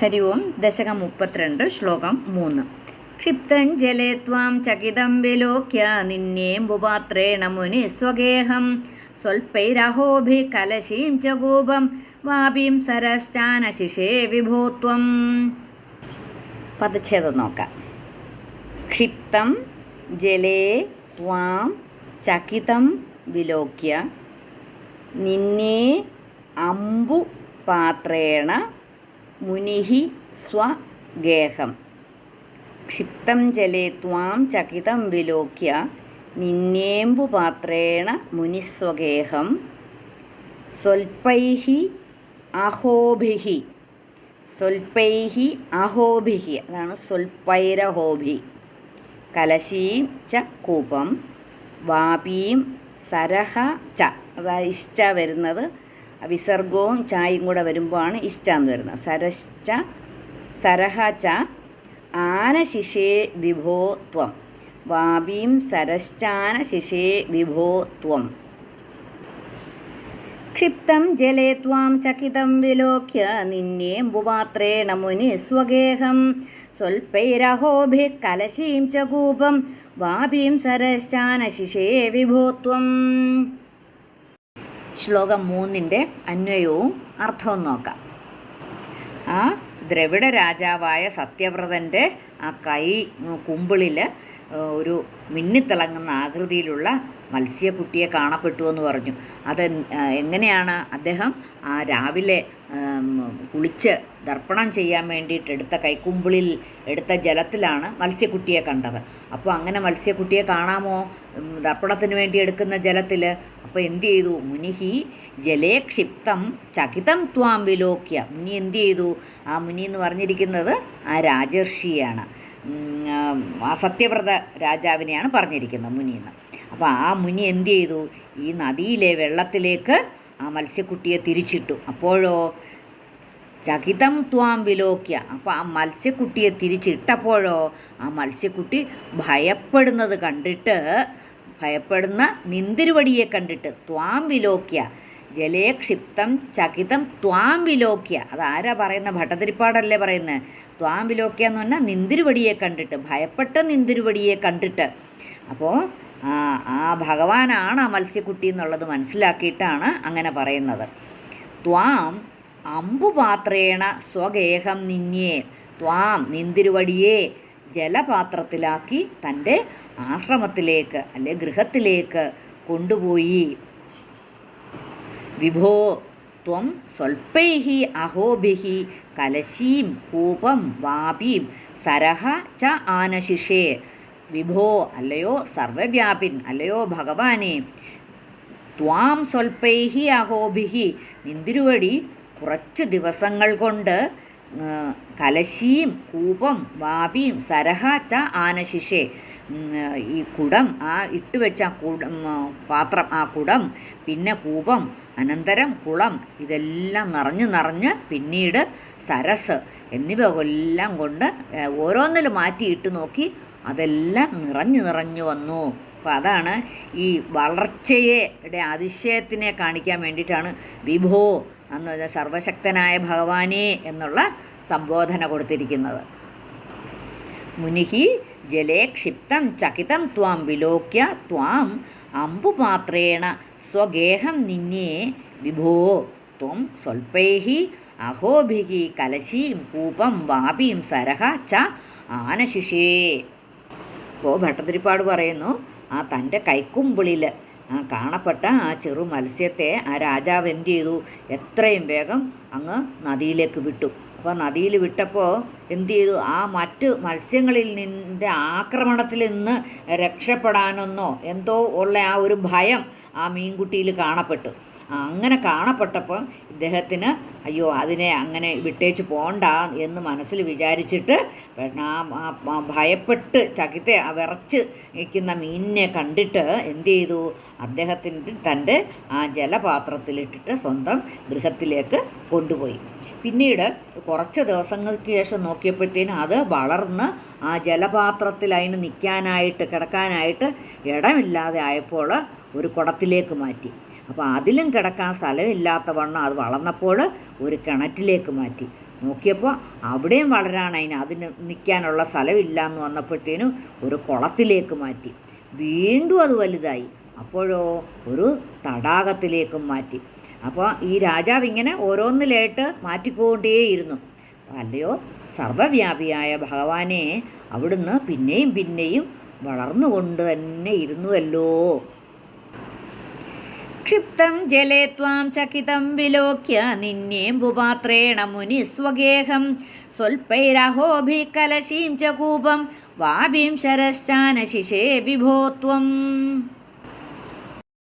ഹരി ഓം ദശകം മുപ്പത്തിരണ്ട് ശ്ലോകം മൂന്ന്. ക്ഷിപ്തഞ്ജലേ ത്വാം ചകിതം വിലോക്യ നിന്നേമ്പുപാത്രേണ മുനി സ്വഗേഹം. സ്വൽപ്പൈരഹോഭി കലശീം ച വാപീം സരശ്ചാന സരശ്ചാനശിഷേ വിഭൂത്വം. പദച്ഛേദം നോക്കാം. ക്ഷിപ്തം ജലേ ത്വാം ചകിതം വിലോക്യ നിന്നേ അമ്പു പാത്രേണ മുനിഹി സ്വഗേഹം. ക്ഷിപ്തം ജലേ ത്വാം ചകിതം വിലോക്യ നിന്നേമ്പുപാത്രേണ മുനിസ്വഗേഹം. സ്വൽപ്പൈः അഹോഭിഹി. സ്വൽപ്പൈഹി അഹോഭിഹി. അതാണ് സ്വൽപ്പൈരഹോഭി. കലശീം ച കൂപം. വാപീം സരഹ ച. അതായത് ഇഷ്ട വരുന്നത് വിസർഗവും ചായും കൂടെ വരുമ്പോഴാണ് ഇഷ്ട എന്ന് വരുന്നത്. സരശ്ച സരഹ ച ആനശിഷേ വിഭോ ത്വം സരശ്ചാന ശിഷേ വിഭോ ത്വം ക്ഷിപ്തം ജലേ ത്വാം ചകിതം വിലോക്യ നിന്നേമ്പുപാത്രേണ മുനി സ്വഗേഹം. സ്വൽപ്പൈരഹോഭി കലശീം ചകൂപം വാബീം സരശ്ചാന ശിഷേ വിഭോത്വം. ശ്ലോകം മൂന്നിന്റെ അന്വയവും അർത്ഥവും നോക്കാം. ആ ദ്രവിഡ രാജാവായ സത്യവ്രതന്റെ ആ കൈ കുമ്പിളിൽ ഒരു മിന്നിത്തിളങ്ങുന്ന ആകൃതിയിലുള്ള മത്സ്യക്കുട്ടിയെ കാണപ്പെട്ടു എന്ന് പറഞ്ഞു. അത് എങ്ങനെയാണ് അദ്ദേഹം ആ രാവിലെ കുളിച്ച് ദർപ്പണം ചെയ്യാൻ വേണ്ടിയിട്ട് എടുത്ത കൈക്കുമ്പിളിൽ എടുത്ത ജലത്തിലാണ് മത്സ്യക്കുട്ടിയെ കണ്ടത്. അപ്പോൾ അങ്ങനെ മത്സ്യക്കുട്ടിയെ കാണാമോ? ദർപ്പണത്തിന് വേണ്ടി എടുക്കുന്ന ജലത്തിൽ അപ്പോൾ എന്ത് ചെയ്തു? മുനിഹി ജലേ ക്ഷിപ്തം ചകിതം ത്വാം വിലോക്യ. മുനി എന്ത് ചെയ്തു? ആ മുനി എന്ന് പറഞ്ഞിരിക്കുന്നത് ആ രാജർഷിയാണ്. സത്യവ്രത രാജാവിനെയാണ് പറഞ്ഞിരിക്കുന്നത് മുനി എന്ന് അപ്പോൾ ആ മുനി എന്ത് ചെയ്തു? ഈ നദിയിലെ വെള്ളത്തിലേക്ക് ആ മത്സ്യക്കുട്ടിയെ തിരിച്ചിട്ടു. അപ്പോഴോ ചകിതം ത്വാം വിലോക്യ. അപ്പോൾ ആ മത്സ്യക്കുട്ടിയെ തിരിച്ചിട്ടപ്പോഴോ ആ മത്സ്യക്കുട്ടി ഭയപ്പെടുന്നത് കണ്ടിട്ട് ഭയപ്പെടുന്ന നിന്തിരുവടിയെ കണ്ടിട്ട് ത്വാം വിലോക്യ ജലേ ക്ഷിപ്തം ചകിതം ത്വാം വിലോക്യ. അതാരാ പറയുന്ന? ഭട്ടതിരിപ്പാടല്ലേ പറയുന്നത് ത്വാം വിലോക്യ എന്ന് പറഞ്ഞാൽ നിന്തിരുവടിയെ കണ്ടിട്ട് ഭയപ്പെട്ട നിന്തിരുവടിയെ കണ്ടിട്ട്. അപ്പോൾ ആ ഭഗവാനാണ് ആ മത്സ്യക്കുട്ടി എന്നുള്ളത് മനസ്സിലാക്കിയിട്ടാണ് അങ്ങനെ പറയുന്നത്. ത്വാം അമ്പുപാത്രേണ സ്വഗേഹം നിന്യേ. ത്വാം നിന്തിരുവടിയെ ജലപാത്രത്തിലാക്കി തന്റെ ആശ്രമത്തിലേക്ക് അല്ലെ ഗൃഹത്തിലേക്ക് കൊണ്ടുപോയി. വിഭോ ത്വം സ്വൽപ്പൈः അഹോഭി കലശീം കൂപം വാപീം സരഹ ച ആനശിഷേ. വിഭോ അല്ലയോ സർവവ്യാപിൻ അല്ലയോ ഭഗവാനെ. ത്വാം സ്വൽപ്പൈഹി അഹോഭിഹി നിന്തിരുവടി കുറച്ച് ദിവസങ്ങൾ കൊണ്ട് കലശീം കൂപം വാപിയും സരഹ ച ആനശിഷേ. ഈ കുടം ആ ഇട്ട് ഇട്ടുവെച്ച കുടം പാത്രം ആ കുടം പിന്നെ കൂപം അനന്തരം കുളം ഇതെല്ലാം നിറഞ്ഞ് നിറഞ്ഞ് പിന്നീട് സരസ് എന്നിവ എല്ലാം കൊണ്ട് ഓരോന്നിൽ മാറ്റിയിട്ട് നോക്കി അതെല്ലാം നിറഞ്ഞു നിറഞ്ഞു വന്നു. അപ്പോൾ അതാണ് ഈ വളർച്ചയുടെ അതിശയത്തിനെ കാണിക്കാൻ വേണ്ടിയിട്ടാണ് വിഭോ എന്ന് പറഞ്ഞാൽ സർവശക്തനായ ഭഗവാനേ എന്നുള്ള സംബോധന കൊടുത്തിരിക്കുന്നത്. മുനിഹി ജലേ ക്ഷിപ്തം ചകിതം ത്വാം വിലോക്യ ത്വാം അമ്പുപാത്രേണ സ്വഗേഹം നിന്നേ വിഭോ. ത്വം സ്വൽപ്പൈ അഹോഭിः കലശീം കൂപം വാപിയും സരഹ ച ആനശിഷേ. അപ്പോൾ ഭട്ടതിരിപ്പാട് പറയുന്നു ആ തന്റെ കൈക്കുമ്പിളിൽ കാണപ്പെട്ട ആ ചെറു മത്സ്യത്തെ ആ രാജാവ് എന്ത് ചെയ്തു? എത്രയും വേഗം അങ്ങ് നദിയിലേക്ക് വിട്ടു. അപ്പോൾ നദിയിൽ വിട്ടപ്പോൾ എന്തു ചെയ്തു? ആ മറ്റ് മത്സ്യങ്ങളിൽ നിന്റെ ആക്രമണത്തിൽ നിന്ന് രക്ഷപ്പെടാനെന്നോ എന്തോ ഉള്ള ആ ഒരു ഭയം ആ മീൻകുട്ടിയിൽ കാണപ്പെട്ടു. അങ്ങനെ കാണപ്പെട്ടപ്പോൾ ഇദ്ദേഹത്തിന് അയ്യോ അതിനെ അങ്ങനെ വിട്ടേച്ച് പോണ്ട എന്ന് മനസ്സിൽ വിചാരിച്ചിട്ട് ആ ഭയപ്പെട്ട് ചകിത്തെ വിറച്ച് നിൽക്കുന്ന മീനിനെ കണ്ടിട്ട് എന്ത് ചെയ്തു? അദ്ദേഹത്തിന്റെ തന്റെ ആ ജലപാത്രത്തിലിട്ടിട്ട് സ്വന്തം ഗൃഹത്തിലേക്ക് കൊണ്ടുപോയി. പിന്നീട് കുറച്ച് ദിവസങ്ങൾക്ക് ശേഷം നോക്കിയപ്പോഴത്തേനും അത് വളർന്ന് ആ ജലപാത്രത്തിൽ അതിന് നിൽക്കാനായിട്ട് കിടക്കാനായിട്ട് ഇടമില്ലാതെ ആയപ്പോൾ ഒരു കുടത്തിലേക്ക് മാറ്റി. അപ്പോൾ അതിലും കിടക്കാൻ സ്ഥലമില്ലാത്ത വണ്ണം അത് വളർന്നപ്പോൾ ഒരു കിണറ്റിലേക്ക് മാറ്റി. നോക്കിയപ്പോൾ അവിടെയും വളരാൻ അതിന് അതിന് നിൽക്കാനുള്ള സ്ഥലമില്ല എന്ന് വന്നപ്പോഴത്തേനും ഒരു കുളത്തിലേക്ക് മാറ്റി. വീണ്ടും അത് വലുതായി. അപ്പോഴോ ഒരു തടാകത്തിലേക്കും മാറ്റി. അപ്പോൾ ഈ രാജാവ് ഇങ്ങനെ ഓരോന്നിലായിട്ട് മാറ്റിക്കൊണ്ടേയിരുന്നു. അല്ലയോ സർവവ്യാപിയായ ഭഗവാനെ അവിടുന്ന് പിന്നെയും പിന്നെയും വളർന്നുകൊണ്ട് തന്നെ ഇരുന്നുവല്ലോ. ക്ഷിപ്തം ജലേ ത്വാം ചകിതം വിലോക്യ നിന്നേമ്പുപാത്രേണ മുനി സ്വഗേഹം. സ്വൽപ്പൈരഹോഭി കലശീം ചകൂപം വാബീം വാഭീം ശരശ്ചാനശിഷേ വിഭോ ത്വം